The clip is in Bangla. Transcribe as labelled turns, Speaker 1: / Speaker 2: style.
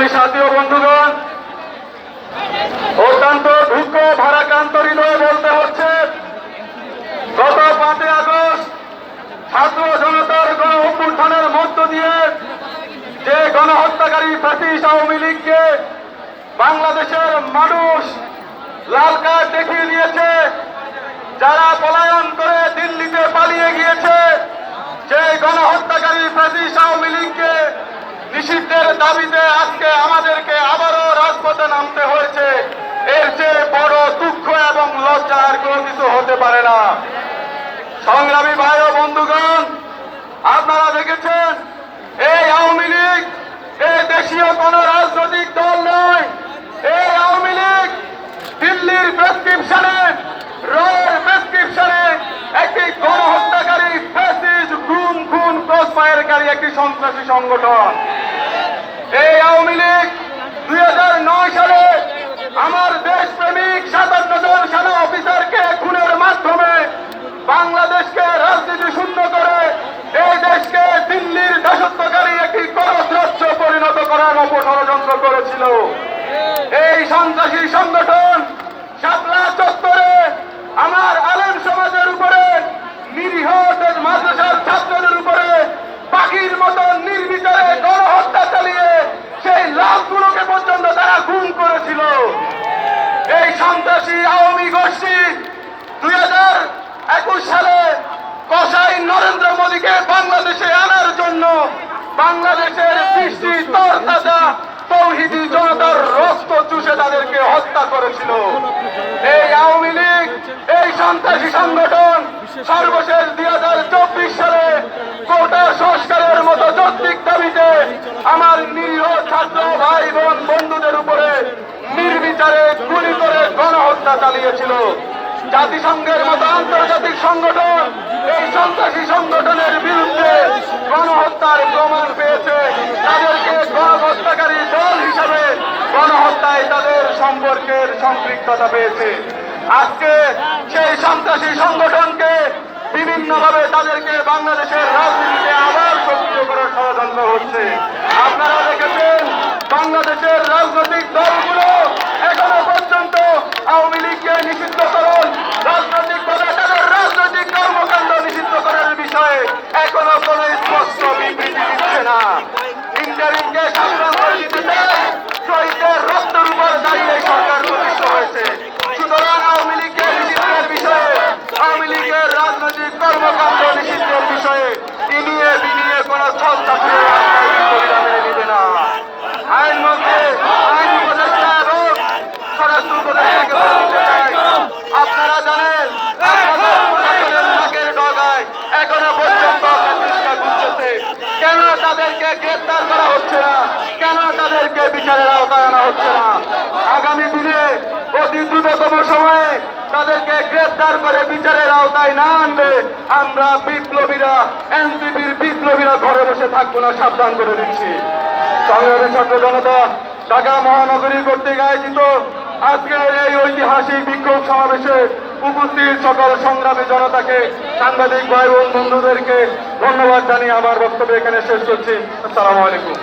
Speaker 1: সংগ্রামী সাথী ও বন্ধুগণ, অত্যন্ত দুঃখ ভারাক্রান্ত হৃদয়ে বলতে হচ্ছে, গত পাঁচই আগস্ট ছাত্র জনতার গণ অভ্যুত্থানের মধ্য দিয়ে যে গণহত্যাকারী ফ্যাসিস্ট আওয়ামী লীগকে বাংলাদেশের মানুষ লাল কার্ড দেখিয়ে দিয়েছে, যারা পলায়ন করে দিল্লিতে পালিয়ে গিয়েছে সেই গণহত্যাকারী ফ্যাসিস্ট আওয়ামী লীগকে নিষিদ্ধের দাবিতে আজকে আমাদেরকে আবারও রাজপথে নামতে হয়েছে। এর চেয়ে বড় দুঃখ এবং লজ্জা আর কোনো কিছু হতে পারে না। সংগ্রামী ভাই ও বন্ধুগণ আপনারা দেখেছেন এই আওয়ামী লীগ এই দেশীয় কোন রাজনৈতিক দল নয় এই আওয়ামী লীগ দিল্লির প্রেসক্রিপশনে রয়ের প্রেসক্রিপশনে একটি গণহত্যাকারী ফ্যাসিস্ট গুম খুন ক্রসফায়ারকারী একটি সন্ত্রাসী সংগঠন। এই আওয়ামী লীগ দুই সালে আমার দেশপ্রেমিক সাতান্ন জন সেনা অফিসারকে খুনের মাধ্যমে বাংলাদেশকে রাজনীতি শূন্য করে এই দেশকে দিল্লির দাসত্বকারী একটি করস্রচ্ছ পরিণত করার অপষড়যন্ত্র করেছিল। এই সন্ত্রাসী সংগঠন শাপলা সন্ত্রাসী আওয়ামী গোষ্ঠী দুই হাজার একুশ সালে কসাই নরেন্দ্র মোদীকে বাংলাদেশে আনার জন্য বাংলাদেশের বৃষ্টি তর তাজা তৌহিদি জনতার রক্ত চুষে তাদেরকে হত্যা করেছিল। এই আওয়ামী লীগ, এই সন্ত্রাসী সংগঠন সর্বশেষ দুই হাজার চব্বিশ সালে কোটা সংস্কারের মতো যৌক্তিক দাবিতে আমার নিরীহ ছাত্র ভাই বোন বন্ধুদের উপরে নির্বিচারে গুলি করে গণহত্যা চালিয়েছিল। জাতিসংঘের মতো আন্তর্জাতিক সংগঠন এই সন্ত্রাসী সংগঠনের বিরুদ্ধে গণহত্যার প্রমাণ পেয়েছে। তাদেরকে গণহত্যাকারী দল হিসাবে গণহত্যায় তাদের সম্পর্কের সম্পৃক্ততা পেয়েছে। আজকে সেই সন্ত্রাসী সংগঠনকে বিভিন্নভাবে তাদেরকে বাংলাদেশের রাজনীতিতে আবার সক্রিয় করার ষড়যন্ত্র হচ্ছে। আপনারা দেখেছেন, বাংলাদেশের রাজনৈতিক দলগুলো এখনও পর্যন্ত আওয়ামী লীগকে নিষিদ্ধকরণ রাজনৈতিক দলে তাদের রাজনৈতিক কর্মকাণ্ড নিষিদ্ধ করার বিষয়ে এখনও কোনো স্পষ্ট বিবৃতি দিচ্ছে না ইন্টারিমকে সাবধান করে দিতে চায় শহীদের রক্তের উপর দাঁড়িয়ে এই সরকার প্রতিষ্ঠিত হয়েছে সুতরাং আওয়ামী লীগকে নিষিদ্ধের বিষয়ে আওয়ামী লীগের রাজনৈতিক কর্মকাণ্ড নিষিদ্ধের বিষয়ে ইনিয়ে বিনিয়ে কোনো ছল চাকরির মেনে নিবে না আইনমন্ত্রী আইন উপদেষ্টা এবং স্বরাষ্ট্র উপদেষ্টাকে বলতে চাই আপনারা জানেন আপনাদের প্রশাসনের নাকের ডগায় এখনও পর্যন্ত প্রতিষ্ঠা ঘুরতেছে কেন তাদেরকে গ্রেপ্তার করা হচ্ছে না। কেন তাদেরকে বিচারের আওতায় আনা হচ্ছে না? আগামী দিনে অতি দ্রুততম সময়ে তাদেরকে গ্রেপ্তার করে বিচারের আওতায় না আনলে আমরা বিপ্লবীরা, এনসিপির বিপ্লবীরা ঘরে বসে থাকব না, সাবধান করে দিচ্ছি। সংগ্রামী ছাত্র জনতা ঢাকা মহানগরী কর্তৃক আয়োজিত আজকের এই ঐতিহাসিক বিক্ষোভ সমাবেশে উপস্থিত সকল সংগ্রামী জনতাকে, সাংবাদিক ভাই বোন বন্ধুদেরকে ধন্যবাদ জানিয়ে আমার বক্তব্য এখানে শেষ করছি। আসসালামু আলাইকুম।